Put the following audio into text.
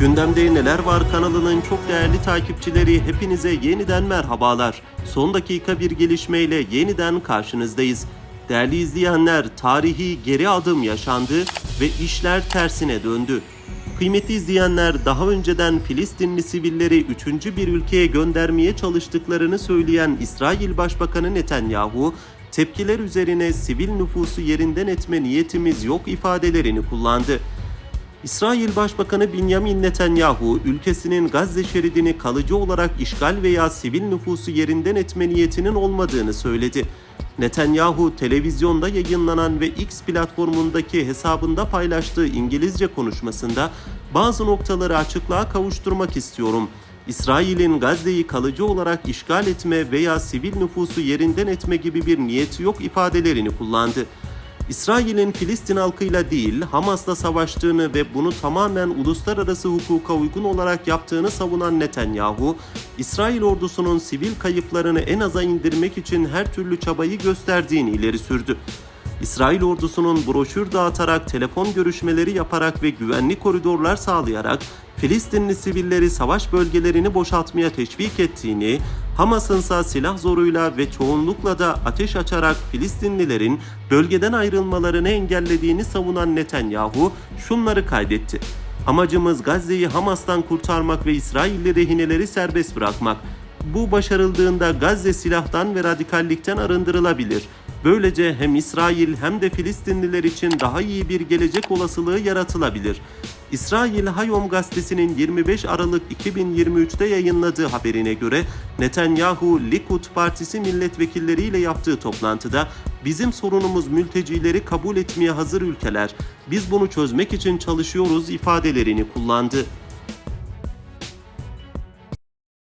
Gündemde Neler Var kanalının çok değerli takipçileri hepinize yeniden merhabalar. Son dakika bir gelişmeyle yeniden karşınızdayız. Değerli izleyenler, tarihi geri adım yaşandı ve işler tersine döndü. Kıymetli izleyenler, daha önceden Filistinli sivilleri üçüncü bir ülkeye göndermeye çalıştıklarını söyleyen İsrail Başbakanı Netanyahu, tepkiler üzerine sivil nüfusu yerinden etme niyetimiz yok ifadelerini kullandı. İsrail Başbakanı Benjamin Netanyahu, ülkesinin Gazze şeridini kalıcı olarak işgal veya sivil nüfusu yerinden etme niyetinin olmadığını söyledi. Netanyahu, televizyonda yayınlanan ve X platformundaki hesabında paylaştığı İngilizce konuşmasında bazı noktaları açıklığa kavuşturmak istiyorum. İsrail'in Gazze'yi kalıcı olarak işgal etme veya sivil nüfusu yerinden etme gibi bir niyeti yok ifadelerini kullandı. İsrail'in Filistin halkıyla değil Hamas'la savaştığını ve bunu tamamen uluslararası hukuka uygun olarak yaptığını savunan Netanyahu, İsrail ordusunun sivil kayıplarını en aza indirmek için her türlü çabayı gösterdiğini ileri sürdü. İsrail ordusunun broşür dağıtarak, telefon görüşmeleri yaparak ve güvenli koridorlar sağlayarak Filistinli sivilleri savaş bölgelerini boşaltmaya teşvik ettiğini, Hamas'ın ise silah zoruyla ve çoğunlukla da ateş açarak Filistinlilerin bölgeden ayrılmalarını engellediğini savunan Netanyahu şunları kaydetti. Amacımız Gazze'yi Hamas'tan kurtarmak ve İsrailli rehineleri serbest bırakmak. Bu başarıldığında Gazze silahtan ve radikallikten arındırılabilir. Böylece hem İsrail hem de Filistinliler için daha iyi bir gelecek olasılığı yaratılabilir. İsrail Hayom gazetesinin 25 Aralık 2023'te yayınladığı haberine göre Netanyahu Likud Partisi milletvekilleriyle yaptığı toplantıda bizim sorunumuz mültecileri kabul etmeye hazır ülkeler. Biz bunu çözmek için çalışıyoruz ifadelerini kullandı.